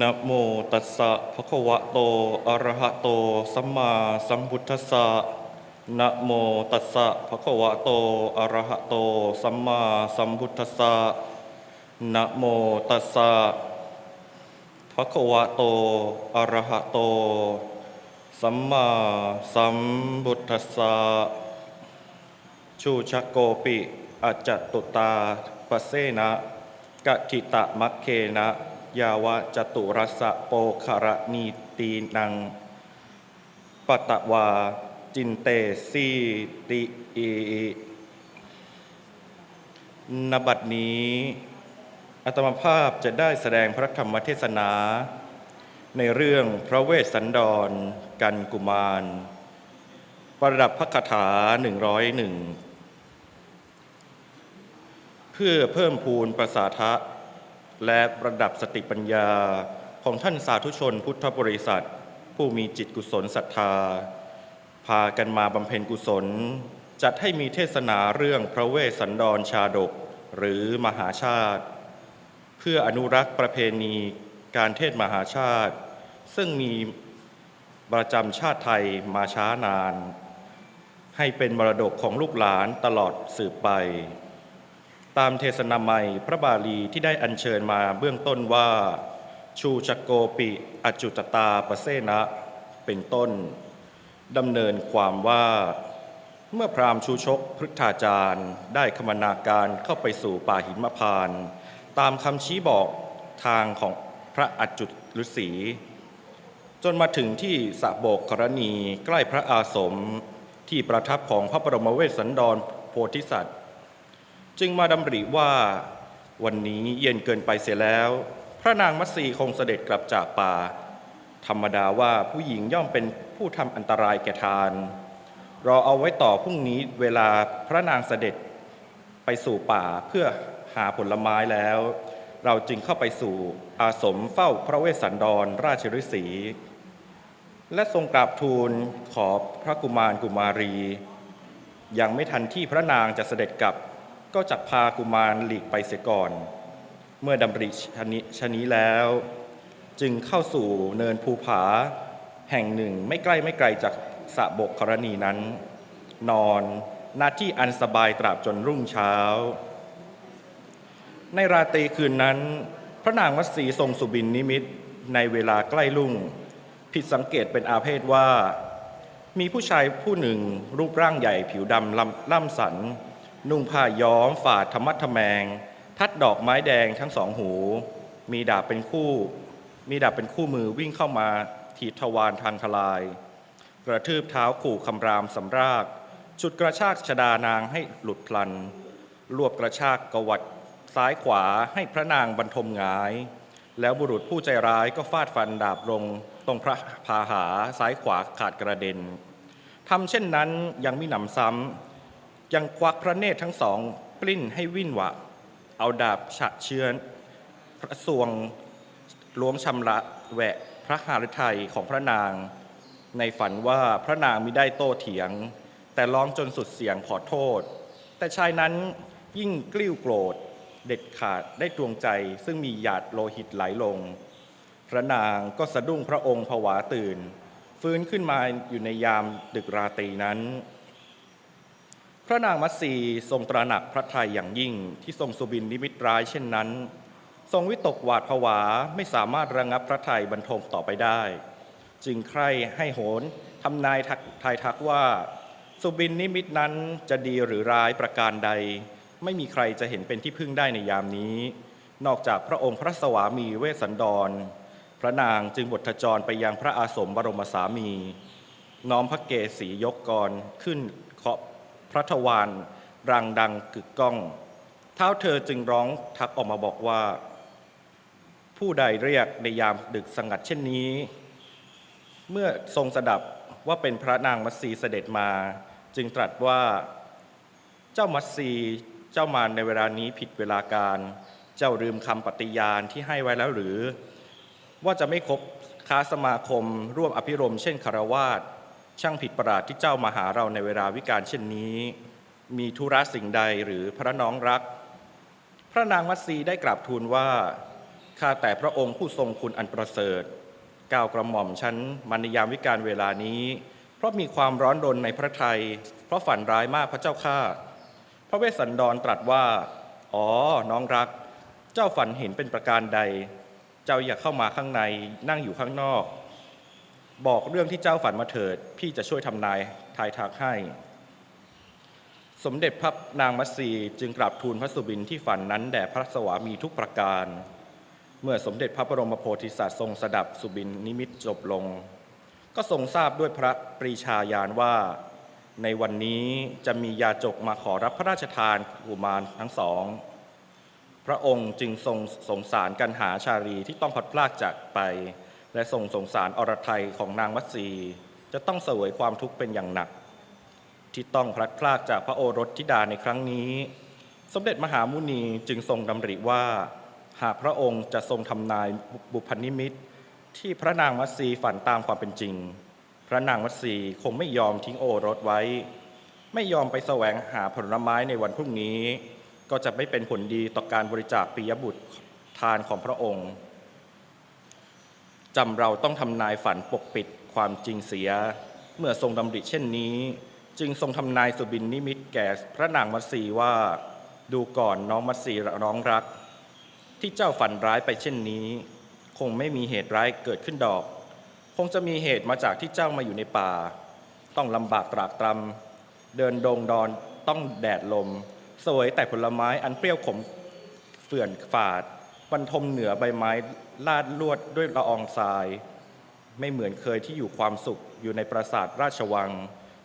นะโมตัสสะภะคะวะโต อะระหะโต สัมมาสัมพุทธัสสะนะโมตัสสะภะคะวะโต อะระหะโต สัมมาสัมพุทธัสสะนะโมตัสสะภะคะวะโต อะระหะโต สัมมาสัมพุทธัสสะชูชะโกปิอาจจตุตาปะเสนะกะทิตะมัคเคนะ ยาวะจตุรสะโปคารณีตีนังปตะวา จินเตสีติอีนบัดนี้อาตมาภาพจะได้แสดงพระธรรมเทศนา ในเรื่องพระเวสสันดร กันกุมาร ประดับพระคาถาหนึ่งร้อยหนึ่งเพื่อเพิ่มพูนประสาทะ และประดับสติปัญญาของท่านสาธุชนพุทธบริษัท ผู้มีจิตกุศลศรัทธา พากันมาบำเพ็ญกุศล จัดให้มีเทศนาเรื่องพระเวสสันดรชาดกหรือมหาชาติ เพื่ออนุรักษ์ประเพณีการเทศมหาชาติ ซึ่งมีประจำชาติไทยมาช้านาน ให้เป็นมรดกของลูกหลานตลอดสืบไป ตามเทศนาใหม่พระบาลีที่ได้อัญเชิญมาเบื้องต้นว่า ชูชโกปิอจุตตาปเสนะเป็นต้นดำเนินความว่า เมื่อพราหมณ์ชูชกพฤทธาจารย์ได้คมนาการเข้าไปสู่ป่าหิมพาน ตามคำชี้บอกทางของพระอจจุฤษีจนมาถึงที่สะโบกกรณีใกล้พระอาสมที่ประทับของพระบรมเวสสันดรโพธิสัตว์ จึงมาดำริว่า วันนี้เย็นเกินไปเสียแล้ว พระนางมัตสีคงเสด็จกลับจากป่า ธรรมดาว่าผู้หญิงย่อมเป็นผู้ทำอันตรายแก่ทานรอเอาไว้ต่อพรุ่งนี้เวลาพระนางเสด็จไปสู่ป่าเพื่อหาผลไม้แล้ว เราจึงเข้าไปสู่อาสมเฝ้าพระเวสสันดรราชฤษี และทรงกราบทูลขอพระกุมารกุมารี ยังไม่ทันที่พระนางจะเสด็จกลับ ก็จักพากุมารหลีกไปเสียก่อน เมื่อดำริชนิชนี้แล้ว จึงเข้าสู่เนินภูผา แห่งหนึ่งไม่ใกล้ไม่ไกลจากสะบกกรณีนั้น นอนหน้าที่อันสบายตราบจนรุ่งเช้า ในราตรีคืนนั้น พระนางวัดศรีทรงสุบินนิมิตในเวลาใกล้รุ่ง ผิดสังเกตเป็นอาเพศว่า มีผู้ชายผู้หนึ่งรูปร่างใหญ่ผิวดำลำล่ำสัน นุ่งผ้าย้อมฝาดธรรมัดทแมง ทัดดอกไม้แดงทั้งสองหู มีดาบเป็นคู่ มีดาบเป็นคู่มือวิ่งเข้ามาถีบทวารทางทลาย กระทืบเท้าขู่คำรามสำรากฉุดกระชากชดานางให้หลุดพลัน รวบกระชากกวัดซ้ายขวาให้พระนางบรรทมหงาย แล้วบุรุษผู้ใจร้ายก็ฟาดฟันดาบลง ตรงพระพาหาซ้ายขวาขาดกระเด็นทำเช่นนั้นยังมิหนำซ้ำ ยังควักพระเนตรทั้งสองปลิ้นให้วิ่นหวะ เอาดาบฉะเชือนพระสวงล้วงชำระแหวะพระหฤทัยของพระนาง ในฝันว่าพระนางมิได้โต้เถียง แต่ร้องจนสุดเสียงขอโทษ แต่ชายนั้นยิ่งกลิ้วโกรธ เด็ดขาดได้ดวงใจซึ่งมีหยาดโลหิตไหลลง พระนางก็สะดุ้งพระองค์ผวาตื่น ฟื้นขึ้นมาอยู่ในยามดึกราตรีนั้น พระนางมัตสีทรงตระหนักพระทัยอย่างยิ่งที่ทรงสุบินนิมิตร้ายเช่นนั้น ทรงวิตกหวาดผวาไม่สามารถระงับพระทัยบรรทมต่อไปได้ จึงใคร่ให้โหนทำนายทายทักว่า สุบินนิมิตนั้นจะดีหรือร้ายประการใด ไม่มีใครจะเห็นเป็นที่พึ่งได้ในยามนี้ นอกจากพระองค์พระสวามีเวสสันดร พระนางจึงบทจรไปยังพระอาสมบรมสามี น้อมพระเกศสียกกรขึ้น ระทวารรังดังกึกก้อง เท้าเธอจึงร้องทักออกมาบอกว่า ผู้ใดเรียกในยามดึกสงัดเช่นนี้ เมื่อทรงสดับว่าเป็นพระนางมัตสีเสด็จมา จึงตรัสว่าเจ้ามัตสีเจ้ามาในเวลานี้ผิดเวลาการ เจ้าลืมคำปฏิญาณที่ให้ไว้แล้วหรือ ว่าจะไม่คบค้าสมาคมร่วมอภิรมเช่นคารวาส ช่างผิดประหลาดที่เจ้ามาหาเราในเวลาวิการเช่นนี้ มีธุระสิ่งใดหรือพระน้องรัก พระนางมัตสีได้กราบทูลว่าข้าแต่พระองค์ผู้ทรงคุณอันประเสริฐก้าวกระหม่อมชั้นมันในยามวิการเวลานี้ เพราะมีความร้อนรนในพระทัยเพราะฝันร้ายมากพระเจ้าข้าพระเวสสันดรตรัสว่า อ๋อ น้องรัก เจ้าฝันเห็นเป็นประการใด เจ้าอยากเข้ามาข้างในนั่งอยู่ข้างนอก บอกเรื่องที่เจ้าฝันมาเถิด พี่จะช่วยทำนายทายทักให้ สมเด็จพระนางมัตสีจึงกราบทูลพระสุบินที่ฝันนั้นแด่พระสวามีทุกประการ เมื่อสมเด็จพระบรมโพธิสัตว์ทรงสดับสุบินนิมิตจบลง ก็ทรงทราบด้วยพระปรีชาญาณว่า ในวันนี้จะมียาจกมาขอรับพระราชทานกุมารทั้งสอง พระองค์จึงทรงสงสารกันหาชาลีที่ต้องพัดพรากจากไป และทรงสงสารอรไทยของนางมัตสีจะต้องเสวยความทุกข์เป็นอย่างหนัก ที่ต้องพลัดพรากจากพระโอรสธิดาในครั้งนี้ สมเด็จมหามุนีจึงทรงดำริว่า หากพระองค์จะทรงทำนายบุพนิมิต ที่พระนางมัตสีฝันตามความเป็นจริง พระนางมัตสีคงไม่ยอมทิ้งโอรสไว้ ไม่ยอมไปแสวงหาผลไม้ในวันพรุ่งนี้ ก็จะไม่เป็นผลดีต่อการบริจาคปียบุตรทานของพระองค์ จำเราต้องทำนายฝันปกปิดความจริงเสีย เมื่อทรงดำริเช่นนี้ จึงทรงทำนายสุบินนิมิตแก่พระนางมัตสีว่า ดูก่อนน้องมัตสีน้องรัก ที่เจ้าฝันร้ายไปเช่นนี้ คงไม่มีเหตุร้ายเกิดขึ้นดอก คงจะมีเหตุมาจากที่เจ้ามาอยู่ในป่า ต้องลำบากตรากตรำเดินดงดอนต้องแดดลมสวยแต่ผลไม้อันเปรี้ยวขมเฟื่อนฝาด บรรทมเหนือใบไม้ลาดลวดด้วยละอองทราย ไม่เหมือนเคยที่อยู่ความสุขอยู่ในปราสาทราชวัง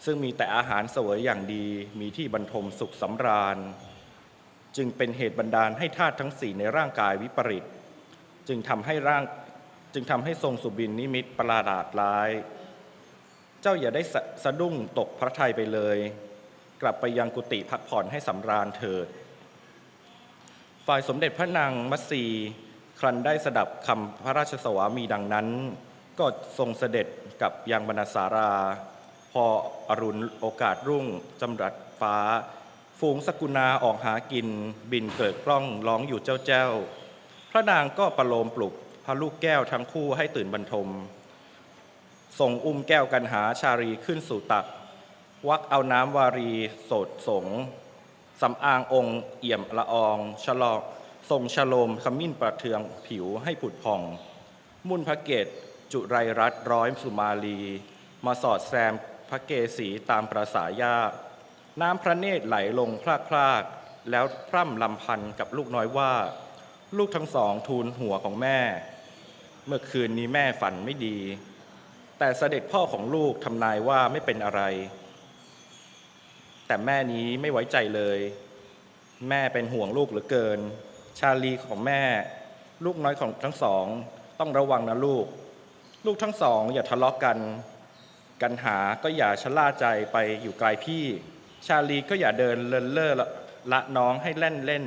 ซึ่งมีแต่อาหารเสวยอย่างดีมีที่บรรทมสุขสำราญ จึงเป็นเหตุบันดาลให้ธาตุทั้งสี่ในร่างกายวิปริต จึงทำให้ร่างจึงทำให้ทรงสุบินนิมิตประหลาดร้าย เจ้าอย่าได้สะสะดุ้งตกพระทัยไปเลย กลับไปยังกุฏิพักผ่อนให้สำราญเถิด ฝ่ายสมเด็จพระนางมัตสีครันได้สดับคำพระราชสวามีดังนั้น ก็ทรงเสด็จกับยังบรรณสารา พออรุณโอกาสรุ่งจำรัดฟ้า ฝูงสกุณาออกหากิน บินเกิดกล้องร้องอยู่เจ้าเจ้า พระนางก็ประโลมปลุกพระลูกแก้วทั้งคู่ให้ตื่นบรรทมส่งอุ้มแก้วกันหาชารีขึ้นสู่ตัก วักเอาน้ำวารี โสดสง สำอางองค์เอี่ยมละอองชะลองทรงชโลมขมิ้นประเทืองผิวให้ผุดผ่อง มุ่นพระเกตจุไรรัตร้อยสุมาลี มาสอดแซมพระเกศีตามประสายาติน้ำพระเนตรไหลลงพลากพลากๆแล้วพร่ำลำพันกับลูกน้อยว่า ลูกทั้งสองทูลหัวของแม่ เมื่อคืนนี้แม่ฝันไม่ดี แต่เสด็จพ่อของลูกทำนายว่าไม่เป็นอะไร แต่แม่นี้ไม่ไว้ใจเลย แม่เป็นห่วงลูกเหลือเกิน ชาลีของแม่ ลูกน้อยของทั้งสอง ต้องระวังนะลูก ลูกทั้งสอง อย่าทะเลาะกกัน กันหาก็อย่าชะล่าใจไปอยู่ไกลพี่ ชาลีก็อย่าเดินเลินเล่อละละน้องให้เล่นเล่น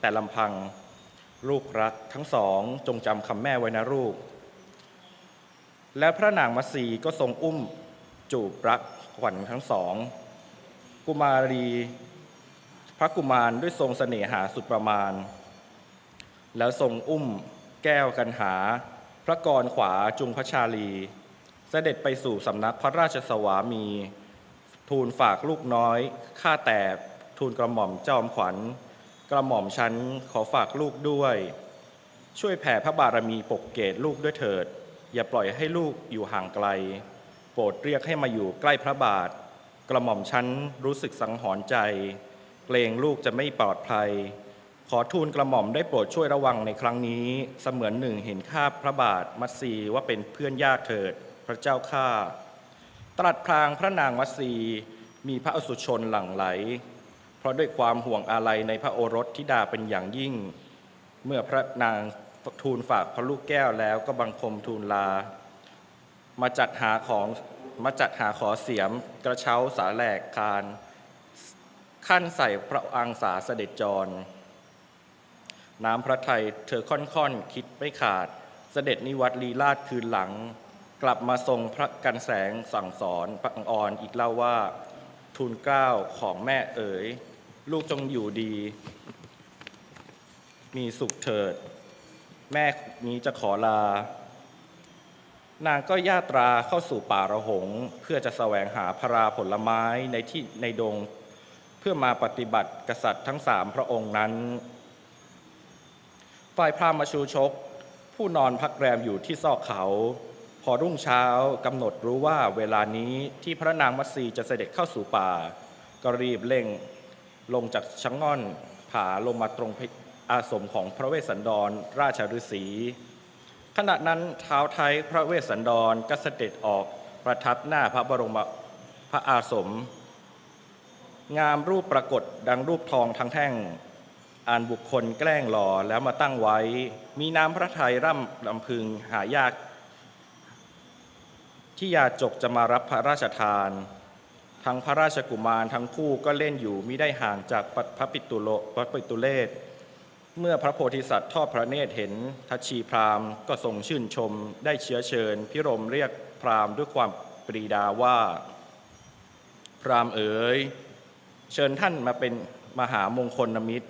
แต่ลำพัง ลูกรักทั้งสองจงจำคำแม่ไว้นะลูก แล้วพระนางมัสีก็ทรงอุ้มจูบรักขวัญทั้งสอง กุมารี พระกุมารด้วยทรงเสน่หาสุดประมาณ แล้วทรงอุ้มแก้วกันหา พระกรขวาจุงพระชาลี เสด็จไปสู่สำนักพระราชสวามี ทูลฝากลูกน้อยข้าแต่ทูลกระหม่อมจอมขวัญ กระหม่อมฉันขอฝากลูกด้วย ช่วยแผ่พระบารมีปกเกตลูกด้วยเถิด อย่าปล่อยให้ลูกอยู่ห่างไกล โปรดเรียกให้มาอยู่ใกล้พระบาท กระหม่อมฉันรู้สึกสังหรณ์ใจ เกรงลูกจะไม่ปลอดภัย ขอทูลกระหม่อมได้โปรดช่วยระวังในครั้งนี้ เสมือนหนึ่งเห็นข้าพระบาทมัตสีว่าเป็นเพื่อนยากเถิด พระเจ้าข้าตรัสพลางพระนางมัตสีมีพระอสุชนหลั่งไหล เพราะด้วยความห่วงอาลัยในพระโอรสธิดาเป็นอย่างยิ่ง เมื่อพระนางทูลฝากพระลูกแก้วแล้วก็บังคมทูลลา มาจัดหาของ มาจัดหาขอเสียมกระเช้าสาแหลกคานขั้นใส่พระอังสาเสด็จจร น้ำพระไทยเธอค่อนๆคิดไม่ขาด เสด็จนิวัตลีลาดคืนหลัง กลับมาทรงพระกันแสงสั่งสอนพระอังออนอีกเล่าว่า ทูลเกล้าของแม่เอ๋ย ลูกจงอยู่ดี มีสุขเถิด แม่นี้จะขอลา นางก็ยาตราเข้าสู่ป่าระหง เพื่อจะแสวงหาพราผลไม้ในที่ในดง เพื่อมาปฏิบัติกษัตริย์ทั้งสามพระองค์นั้น ฝ่ายพราหมาชูชก ผู้นอนพักแรมอยู่ที่ซอกเขา พอรุ่งเช้ากำหนดรู้ว่าเวลานี้ที่พระนางมัตสีจะเสด็จเข้าสู่ป่า ก็รีบเร่งลงจากชะง่อนผาลงมาตรงอาสมของพระเวสสันดรราชฤาษี ขณะนั้นเท้าวไทยพระเวสสันดรก็เสด็จออกประทับหน้าพระบรมพระอาสม งามรูปปรากฏดังรูปทองทั้งแท่งอ่านบุคคลแกล้งหล่อแล้วมาตั้งไว้ มีน้ำพระทัยร่ำลำพึงหายาก ที่ยาจกจะมารับพระราชทาน ทั้งพระราชกุมารทั้งคู่ก็เล่นอยู่มิได้ห่างจากพระปิตุโลพระปิตุเลศ เมื่อพระโพธิสัตว์ทอดพระเนตรเห็นทัชีพราหมณ์ก็ทรงชื่นชมได้เชื้อเชิญ พิรมเรียกพราหมณ์ด้วยความปรีดาว่า พราหมณ์เอ๋ยเชิญท่านมาเป็นมหามงคลนมิตร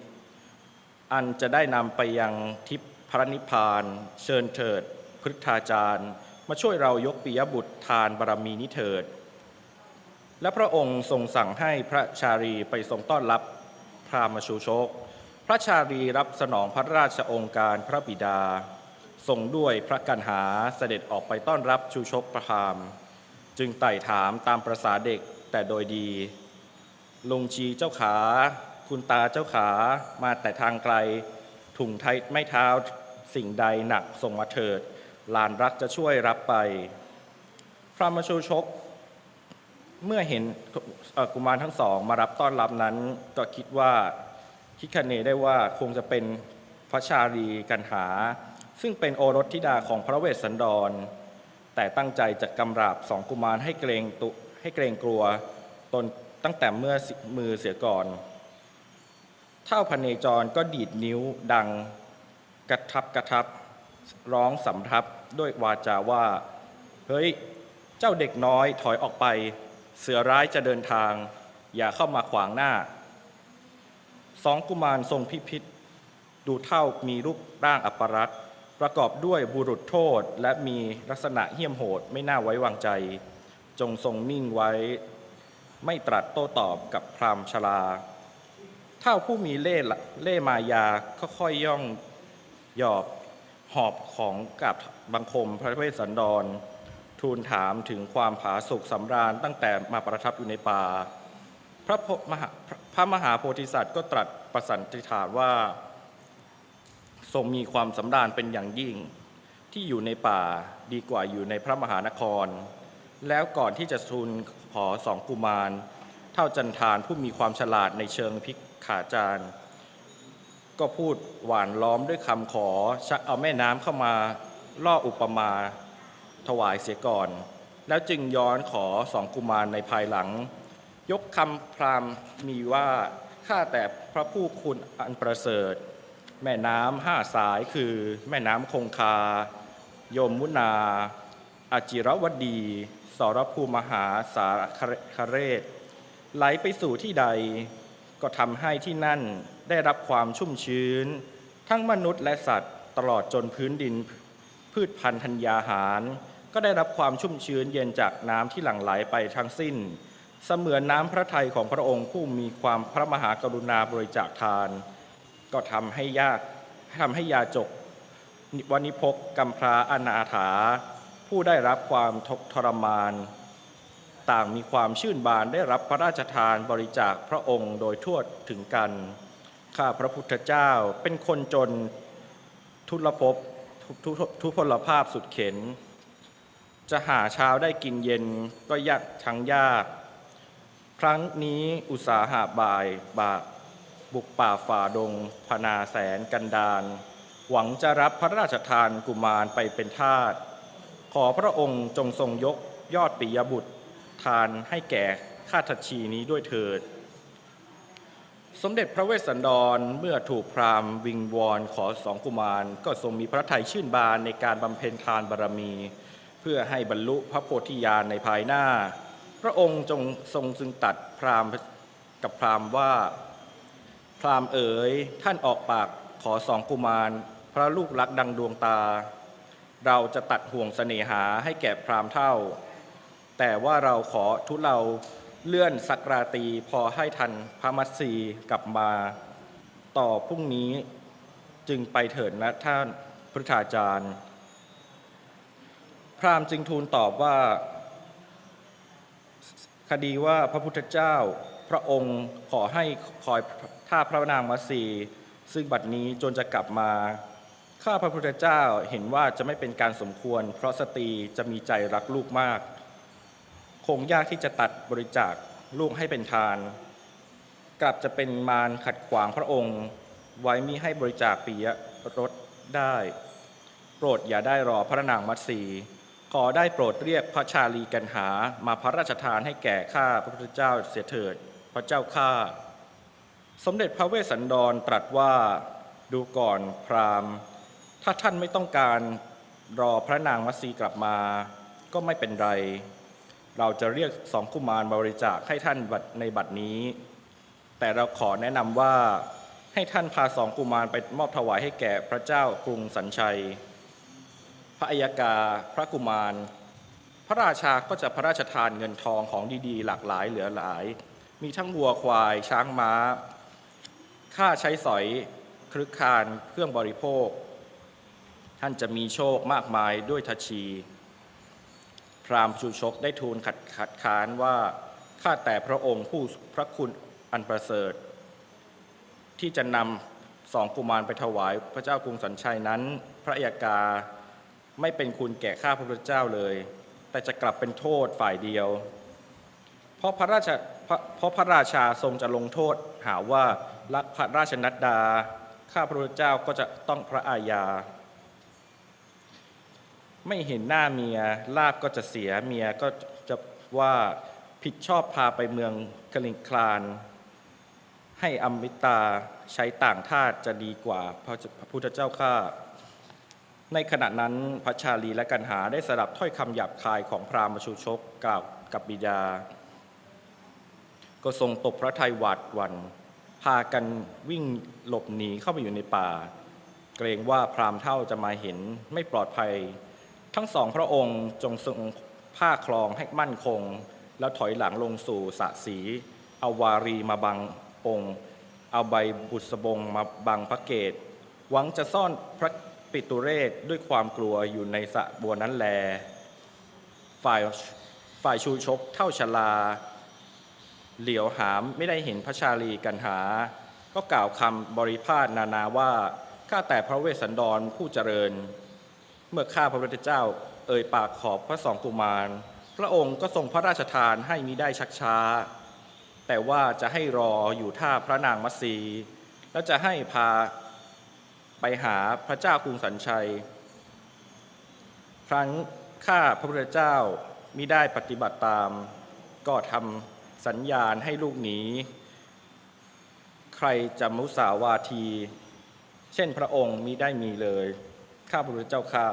อันจะได้นำไปยังทิพพระนิพพาน เชิญเถิดพฤทธาจารย์ มาช่วยเรายกปิยบุตรทานบารมีนิเถิด และพระองค์ทรงสั่งให้พระชารีไปทรงต้อนรับพราหมณ์ชูชก ระชารีรับสนองพระราชองค์การพระบิดา ทรงด้วยพระกันหาเสด็จออกไปต้อนรับชูชกพระพามจึงไต่ถามตามประษาเด็กแต่โดยดี ลงชีเจ้าขา คุณตาเจ้าขามาแต่ทางไกล ถุงไทยไม่เท้าสิ่งใดหนักส่งมาเถิด ลานรักจะช่วยรับไป พระมชูชก เมื่อเห็นกุมารทั้งสองมารับต้อนรับนั้นก็คิดว่า คิดคะเนได้ว่าคงจะเป็นพระชาลีกันหา ซึ่งเป็นโอรสธิดาของพระเวสสันดร แต่ตั้งใจจะกำราบสองกุมารให้เกรงตุให้เกรงกลัวตนตั้งแต่เมื่อมือเสียก่อน เท่าพเนจรก็ดีดนิ้วดังกระทับกระทับร้องสำทับด้วยวาจาว่า เฮ้ย เจ้าเด็กน้อยถอยออกไป เสือร้ายจะเดินทาง อย่าเข้ามาขวางหน้า สองกุมารทรงพิพิธดูเท่ามีรูปร่างอัปรักษ์ประกอบด้วยบุรุษโทษ และมีลักษณะเหี้ยมโหดไม่น่าไว้วางใจ จงทรงนิ่งไว้ ไม่ตรัสโต้ตอบกับพราหมณ์ชราเท่าผู้มีเล่ห์เล่ห์มายาก็ค่อยย่องหยอบหอบของกับบังคมพระเวสสันดร ทูลถามถึงความผาสุกสำราญตั้งแต่มาประทับอยู่ในป่า พระโพมหา พระมหาโพธิสัตว์ก็ตรัสประสันติฐานว่า ทรงมีความสำราญเป็นอย่างยิ่ง ที่อยู่ในป่าดีกว่าอยู่ในพระมหานคร แล้วก่อนที่จะทูลขอสองกุมาร เท่าจันทานผู้มีความฉลาดในเชิงพิกขาจารย์ ก็พูดหวานล้อมด้วยคำขอชักเอาแม่น้ำเข้ามาล่ออุปมาถวายเสียก่อน แล้วจึงย้อนขอสองกุมารในภายหลัง ยกคำพราหมณ์มีว่า ข้าแต่พระผู้คุณอันประเสริฐ แม่น้ำห้าสายคือแม่น้ำคงคาโยมมุนาอาจิรวดี สรภูมหาสารคเรศ ไหลไปสู่ที่ใด ก็ทำให้ที่นั่นได้รับความชุ่มชื้น ทั้งมนุษย์และสัตว์ตลอดจนพื้นดิน พืชพันธุ์ธัญญาหาร ก็ได้รับความชุ่มชื้นเย็นจากน้ำที่หลั่งไหลไปทั้งสิ้น เสมือนน้ำพระทัยของพระองค์ผู้มีความพระมหากรุณาบริจาคทาน ก็ทำให้ยากทำให้ยาจกวันิพกกัมพราอนาถา ผู้ได้รับความทุกข์ทรมาน ต่างมีความชื่นบานได้รับพระราชทานบริจาคพระองค์โดยทั่วถึงกัน ข้าพระพุทธเจ้าเป็นคนจนทุลภพทุทุทุทุพพลภาพสุดเข็น จะหาเช้าได้กินเย็นก็ยากทั้งยาก ครั้งนี้อุตสาหะบ่ายบาบุกป่าฝ่าดง พนาแสนกันดานหวังจะรับพระราชทานกุมารไปเป็นทาสขอพระองค์จงทรงยกยอดปิยบุตร ทานให้แก่ข้าทัชชีนี้ด้วยเถิด สมเด็จพระเวสสันดรเมื่อถูกพราหมณ์วิงวอนขอสองกุมาร ก็ทรงมีพระทัยชื่นบานในการบำเพ็ญทานบารมี เพื่อให้บรรลุพระโพธิญาณในภายหน้า พระองค์จงทรงจึงตัดพราหมณ์กับพราหมณ์ว่า พราหมณ์เอ๋ยท่านออกปากขอสองกุมาร พระลูกรักดังดวงตา เราจะตัดห่วงเสน่หาให้แก่พรามเท่า แต่ว่าเราขอทุเราเลื่อนสักราตีพอให้ทันพระมัตสีกลับมา ต่อพรุ่งนี้จึงไปเถิดนะท่านพุทธาจารย์ พราหมณ์จึงทูลตอบว่า คดีว่าพระพุทธเจ้าพระองค์ขอให้คอยท่าพระนางมัสีซึ่งบัดนี้จนจะกลับมา ข้าพระพุทธเจ้าเห็นว่าจะไม่เป็นการสมควร เพราะสตรีจะมีใจรักลูกมาก คงยากที่จะตัดบริจาคลูกให้เป็นทาน กลับจะเป็นมารขัดขวางพระองค์ ไว้มิให้บริจาคปียรถได้ โปรดอย่าได้รอพระนางมัตสี ขอได้โปรดเรียกพระชาลีกันหามาพระราชทานให้แก่ข้าพระพุทธเจ้าเสียเถิดพระเจ้าข้าสมเด็จพระเวสสันดรตรัสว่าดูก่อนพราหมณ์ ถ้าท่านไม่ต้องการรอพระนางมัสีกลับมา ก็ไม่เป็นไร เราจะเรียกสองกุมารบริจาคให้ท่านบัดในบัดนี้ แต่เราขอแนะนำว่าให้ท่านพาสองกุมารไปมอบถวายให้แก่พระเจ้ากรุงสัญชัย ระอัยกา พระกุมาร พระราชาก็จะพระราชทานเงินทองของดีๆ หลากหลายเหลือหลาย มีทั้งวัวควายช้างม้า ค่าใช้สอยครึกคานเครื่องบริโภค ท่านจะมีโชคมากมายด้วยทัชี พราหมณ์ชูชกได้ทูลขัดขัดค้านว่าข้าแต่พระองค์ผู้พระคุณอันประเสริฐ ที่จะนำสองกุมารไปถวายพระเจ้ากรุงสัญชัยนั้น พระอัยกา ไม่เป็นคุณแก่ข้าพระพุทธเจ้าเลย แต่จะกลับเป็นโทษฝ่ายเดียว เพราะพระราชาเพราะพระราชาทรงจะลงโทษหาว่ารักพระราชนัดดา ข้าพระพุทธเจ้าก็จะต้องพระอาญา ไม่เห็นหน้าเมียลาบก็จะเสียเมียก็จะว่าผิดชอบพาไปเมืองกลิงคลาน ให้อมมิตาใช้ต่างทาสจะดีกว่าพระพุทธเจ้าข้า ในขณะนั้นพระชาลีและกันหาได้สดับถ้อยคำหยาบคายของพราหมณ์ชูชกกล่าวกับบิดา ก็ทรงตกพระทัยหวาดวัน พากันวิ่งหลบหนีเข้าไปอยู่ในป่า เกรงว่าพราหมณ์เท่าจะมาเห็นไม่ปลอดภัย ทั้งสองพระองค์จงทรงผ้าคลองให้มั่นคง แล้วถอยหลังลงสู่สระสีเอาวารีมาบังองค์เอาใบบุษบงมาบังพระเกศหวังจะซ่อนพระ ปิตุเรศด้วยความกลัวอยู่ในสะบัวนั้นแล ฝ่ายฝ่ายชูชกเท่าชลา เหลียวหามไม่ได้เห็นพระชาลีกันหา ก็กล่าวคำบริพาทนานาว่า ข้าแต่พระเวสสันดรผู้เจริญ เมื่อข้าพระพุทธเจ้าเอ่ยปากขอบพระสองกุมาร พระองค์ก็ทรงพระราชทานให้มิได้ชักช้า แต่ว่าจะให้รออยู่ท่าพระนางมัตสี แล้วจะให้พา ไปหาพระเจ้ากรุงสัญชัย ครั้งข้าพระพุทธเจ้ามิได้ปฏิบัติตาม ก็ทำสัญญาณให้ลูกหนีใครจะมุสาวาที เช่นพระองค์มิได้มีเลย ข้าพระพุทธเจ้าข้า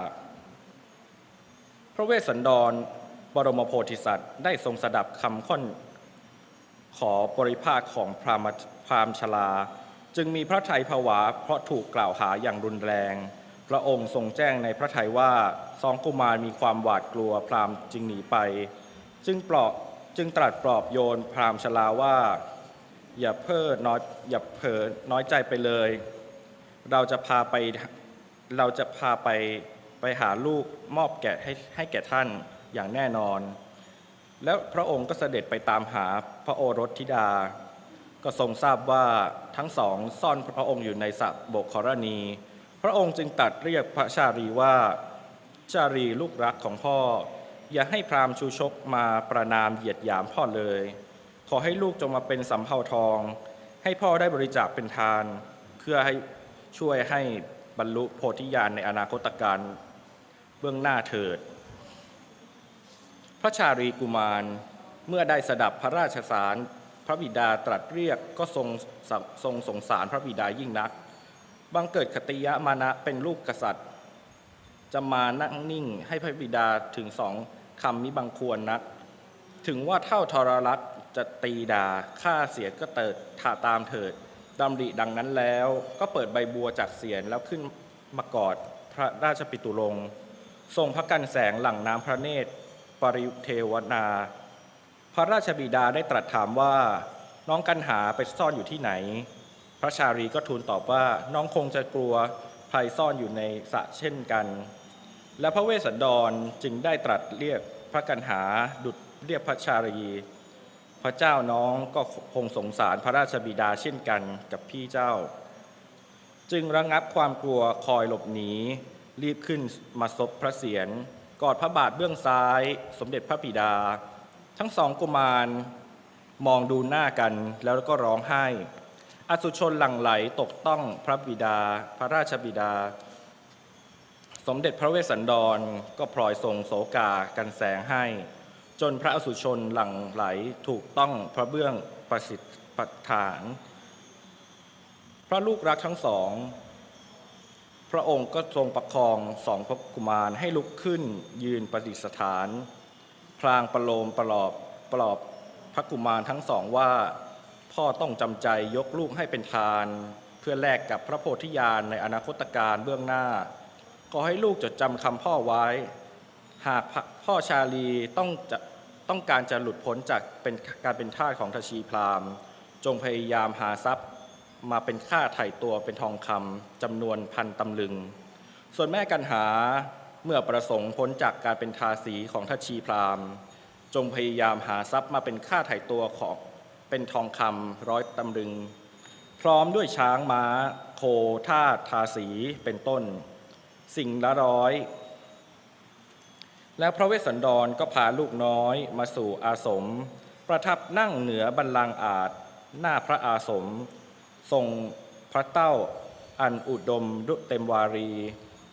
พระเวสสันดรบรมโพธิสัตว์ ได้ทรงสดับคำค่อนขอบริภาคของพรามพรามชลา จึงมีพระทัยผวาเพราะถูกกล่าวหาอย่างรุนแรง พระองค์ทรงแจ้งในพระทัยว่าสองกุมารมีความหวาดกลัวพราหมณ์จึงหนีไป จึงปลอบจึงตรัสปลอบโยนพราหมณ์ชลาว่า อย่าเพ้อน้อยอย่าเผลอน้อยใจไปเลย เราจะพาไปเราจะพาไปไปหาลูกมอบแกะให้ให้แก่ท่านอย่างแน่นอน แล้วพระองค์ก็เสด็จไปตามหาพระโอรสธิดา ก็ทรงทราบว่าทั้งสองซ่อนพระองค์อยู่ในสระโบกครณี พระองค์จึงตัดเรียกพระชารีว่า ชารีลูกรักของพ่อ อย่าให้พราหมณ์ชูชกมาประนามเหยียดหยามพ่อเลย ขอให้ลูกจงมาเป็นสำเภาทอง ให้พ่อได้บริจาคเป็นทาน เพื่อให้ช่วยให้บรรลุโพธิญาณในอนาคตการเบื้องหน้าเถิด พระชารีกุมารเมื่อได้สดับพระราชสาร ระบิดาตรัสเรียกก็ทรงทรงสงสารพระบิดายิ่งนัก บังเกิดคติยะมานะเป็นลูกกษัตริย์ จะมานั่งนิ่งให้พระบิดาถึงสองคำมิบังควรนัก ถึงว่าเท่าทรลักษณ์จะตีด่าฆ่าเสียก็เติดถ่าตามเถิดดำริดังนั้นแล้วก็เปิดใบบัวจากเสียนแล้วขึ้นมากอดพระราชปิตุลง ทรงพระกันแสงหลังน้ำพระเนตร ปริยุเทวนา พระราชบิดาได้ตรัสถามว่า น้องกันหาไปซ่อนอยู่ที่ไหน พระชารีก็ทูลตอบว่าน้องคงจะกลัวภัยซ่อนอยู่ในสระเช่นกัน และพระเวสสันดรจึงได้ตรัสเรียกพระกันหาดุจเรียกพระชารี พระเจ้าน้องก็คงสงสารพระราชบิดาเช่นกันกับพี่เจ้า จึงระงับความกลัวคอยหลบหนีรีบขึ้นมาซบพระเศียรกอดพระบาทเบื้องซ้าย สมเด็จพระบิดา ทั้งสองกุมารมองดูหน้ากันแล้วก็ร้องไห้ อสุชนหลั่งไหลตกต้องพระบิดา พระราชบิดา สมเด็จพระเวสสันดรก็พลอยทรงโศกากันแสงให้ จนพระอสุชนหลั่งไหลถูกต้องพระเบื้องประสิทธิปฐาน พระลูกรักทั้งสอง พระองค์ก็ทรงประคองสองพระกุมารให้ลุกขึ้นยืนประดิษฐาน พลางประโลมประลอบปลอบพระกุมารทั้งสองว่า พ่อต้องจำใจยกลูกให้เป็นทาน เพื่อแลกกับพระโพธิญาณในอนาคตการเบื้องหน้าขอให้ลูกจดจำคำพ่อไว้ หากพ่อชาลีต้องจะต้องการจะหลุดพ้นจากเป็นการเป็นทาสของทชีพราหมณ์ จงพยายามหาทรัพย์มาเป็นค่าไถ่ตัวเป็นทองคำจำนวนพันตำลึง ส่วนแม่กันหา เมื่อประสงค์พ้นจากการเป็นทาสีของทัชีพราหมณ์จงพยายามหาทรัพย์มาเป็นค่าไถ่ตัวของเป็นทองคำร้อยตำลึง พร้อมด้วยช้างม้า โคทาทาสีเป็นต้น สิ่งละร้อย แล้วพระเวสสันดรก็พาลูกน้อยมาสู่อาสม ประทับนั่งเหนือบัลลังอาจ หน้าพระอาสม ทรงพระเต้าอันอุดมด้วยเต็มวารี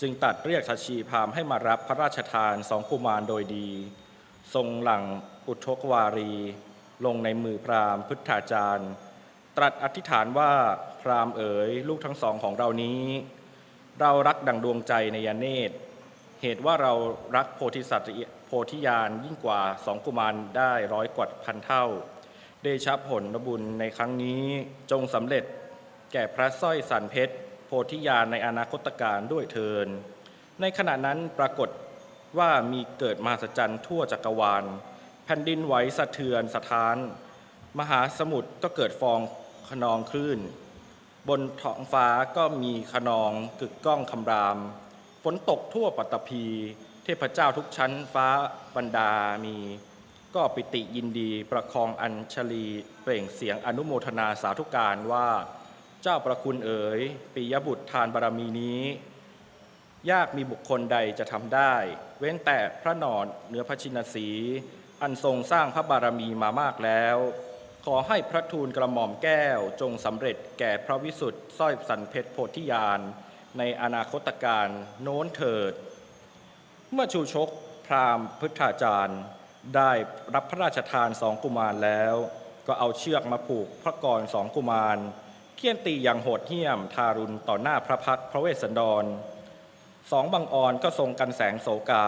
จึงตัดเรียกทัชีพามให้มารับพระราชทานสองกุมารโดยดี ทรงหลังอุทกวารี ลงในมือพราหมณ์พุทธาจารย์ ตรัสอธิษฐานว่าพราหมณ์เอ๋ยลูกทั้งสองของเรานี้ เรารักดังดวงใจในยาเนตรเหตุว่าเรารักโพธิสัตว์โพธิญาณยิ่งกว่าสองกุมารได้ร้อยกว่าพันเท่า เดชะผลบุญในครั้งนี้จงสำเร็จแก่พระสร้อยสันเพชร โพธิญาณในอนาคตการด้วยเทิน ในขณะนั้นปรากฏว่ามีเกิดมหัศจรรย์ทั่วจักรวาล แผ่นดินไหวสะเทือนสะท้าน มหาสมุทรก็เกิดฟองขนองคลื่น บนท้องฟ้าก็มีขนองกึกก้องคำราม ฝนตกทั่วปัตภีเทพเจ้าทุกชั้นฟ้าบรรดามี ก็ปิติยินดีประคองอัญชลีเปล่งเสียงอนุโมทนาสาธุการว่า เจ้าประคุณเอ๋ยปิยบุตรทานบารมีนี้ ยากมีบุคคลใดจะทำได้ เว้นแต่พระนอนเหนือพระชินสี อันทรงสร้างพระบารมีมามากแล้ว ขอให้พระทูลกระหม่อมแก้วจงสำเร็จแก่พระวิสุทธ์สร้อยสันเพชรโพธิญาณในอนาคตการโน้นเถิด เมื่อชูชกพราหมณ์พุทธาจารย์ได้รับพระราชทานสองกุมารแล้ว ก็เอาเชือกมาผูกพระกรสองกุมาร เคี่ยนตีอย่างโหดเหี้ยม ทารุณต่อหน้าพระพักตร์พระเวสสันดร สองบังออนก็ทรงกันแสงโสกา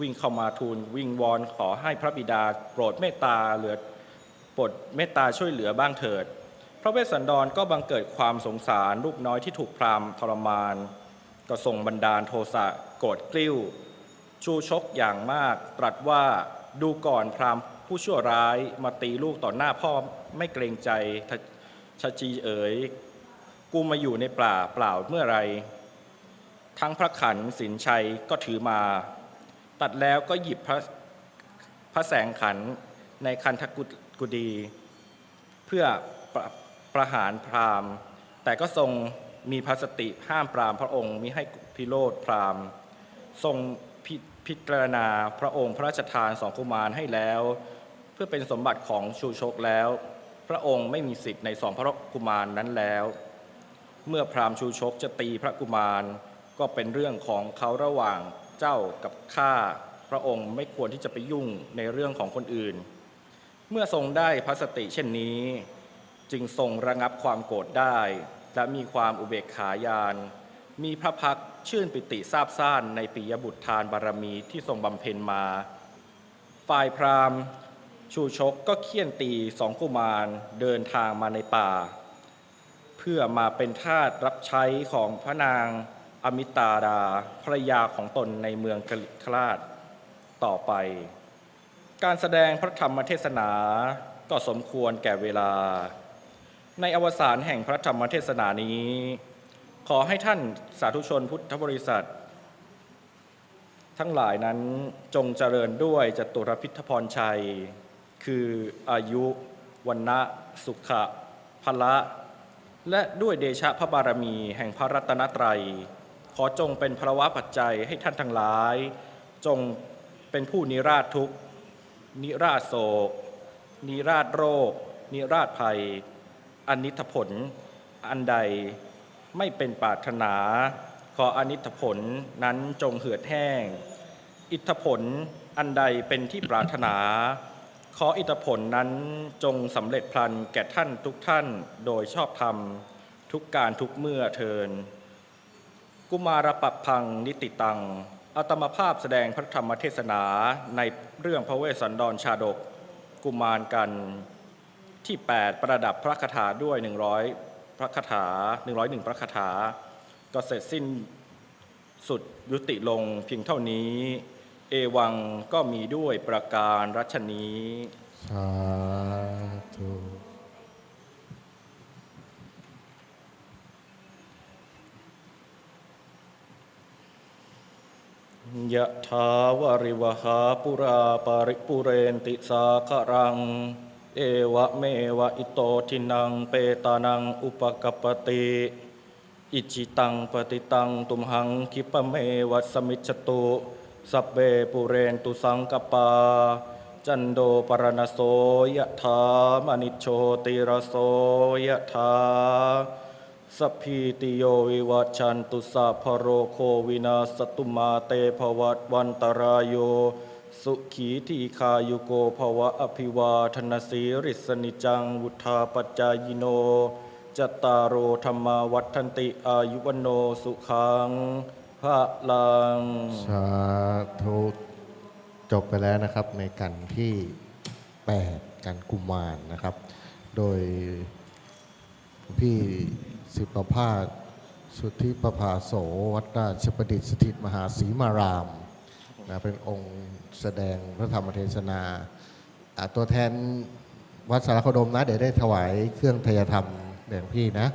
วิ่งเข้ามาทูลวิ่งวอนขอให้พระบิดาโปรดเมตตาเหลือโปรดเมตตาช่วยเหลือบ้างเถิด พระเวสสันดรก็บังเกิดความสงสารลูกน้อยที่ถูกพราหมณ์ทรมาน ก็ทรงบันดาลโทสะโกรธกลิ้ว ชูชกอย่างมาก ตรัสว่าดูก่อนพราหมณ์ผู้ชั่วร้ายมาตีลูกต่อหน้าพ่อไม่เกรงใจ ชจีเอ๋ย กูมาอยู่ในป่าเปล่าเมื่อไร ทั้งพระขันสินชัยก็ถือมา ตัดแล้วก็หยิบพระพระแสงขันในคันธกุฎีเพื่อประประหารพราหมณ์ แต่ก็ทรงมีพระสติห้ามปรามพระองค์มิให้พิโรธพราหมณ์ ทรงพิพิจารณาพระองค์พระราชทานสองกุมารให้แล้ว เพื่อเป็นสมบัติของชูชกแล้ว พระองค์ไม่มีสิทธิ์ในสองพระกุมารนั้นแล้ว เมื่อพราหมณ์ชูชกจะตีพระกุมารก็เป็นเรื่องของเขาระหว่างเจ้ากับข้าพระองค์ไม่ควรที่จะไปยุ่งในเรื่องของคนอื่น เมื่อทรงได้พระสติเช่นนี้ จึงทรงระงับความโกรธได้ และมีความอุเบกขายาน มีพระพักชื่นปิติซาบซ่านในปิยบุตรทานบารมีที่ทรงบำเพ็ญมา ฝ่ายพราหมณ์ ชูชกก็เคี่ยนตีสองกุมารเดินทางมาในป่า เพื่อมาเป็นทาสรับใช้ของพระนางอมิตาดาภรยาของตนในเมืองกลิคลาดต่อไป การแสดงพระธรรมเทศนาก็สมควรแก่เวลา ในอวสานแห่งพระธรรมเทศนานี้ ขอให้ท่านสาธุชนพุทธบริษัท ทั้งหลายนั้นจงเจริญด้วยจตุรพิทพรชัย คืออายุวันนะสุขะพละ และด้วยเดชะพระบารมีแห่งพระรัตนตรัย ขอจงเป็นพระวะปัจจัยให้ท่านทั้งหลาย จงเป็นผู้นิราชทุกนิราชโศก นิราชโรค นิราชภัย อนิทผล อันใดไม่เป็นปาถนา ขออนิทผลนั้นจงเหือดแห้ง อิทธผลอันใดเป็นที่ปรารถนา ขออิทธผลนั้นจงสำเร็จพลันแก่ท่านทุกท่านโดยชอบธรรม ทุกการทุกเมื่อเทิน กุมารปัปพังนิติตังอัตมภาพแสดงพระธรรมเทศนาในเรื่องพระเวสสันดรชาดก กุมารกันที่ 8 ประดับพระคาถาด้วย 100 พระคาถา 101 พระคาถา ก็เสร็จสิ้นสุดยุติลงเพียงเท่านี้ เอวังก็มีด้วยประการรัชนี้สาธุยะถาวาริวหาปุราปาริปุเรนติสาคารัง เอวะเมวะอิโตทินังเปตานังอุปกปปติอิจิตังปฏิตังตุมหังคิปะเมวัสมิจฉตุ สัพเบปุเรนตุสังกปา จันโดปรณโสยะถามณิชโชติระโสยะถาสัพพิติโยวิวัชันตุสัพพโรโควินาสตุมาเตภวัตวันตรายโย สุขีทีคายุโกภวะอภิวาทนาสีริสนิจังวุธาปจายโนจตารโอธรรมาวัฒนติอายุวโนสุขัง พระลังสาธุจบไปแล้วนะครับในกันที่ 8 กันกุมารนะครับ โดยพี่สิบประภาสสุทธิประภาโสวัดราชประดิษฐ์สถิตมหาศรีมารามนะเป็นองค์แสดงพระธรรมเทศนา ตัวแทนวัดสารคดมนะ เดี๋ยวได้ถวายเครื่องทยธรรมแด่พี่นะ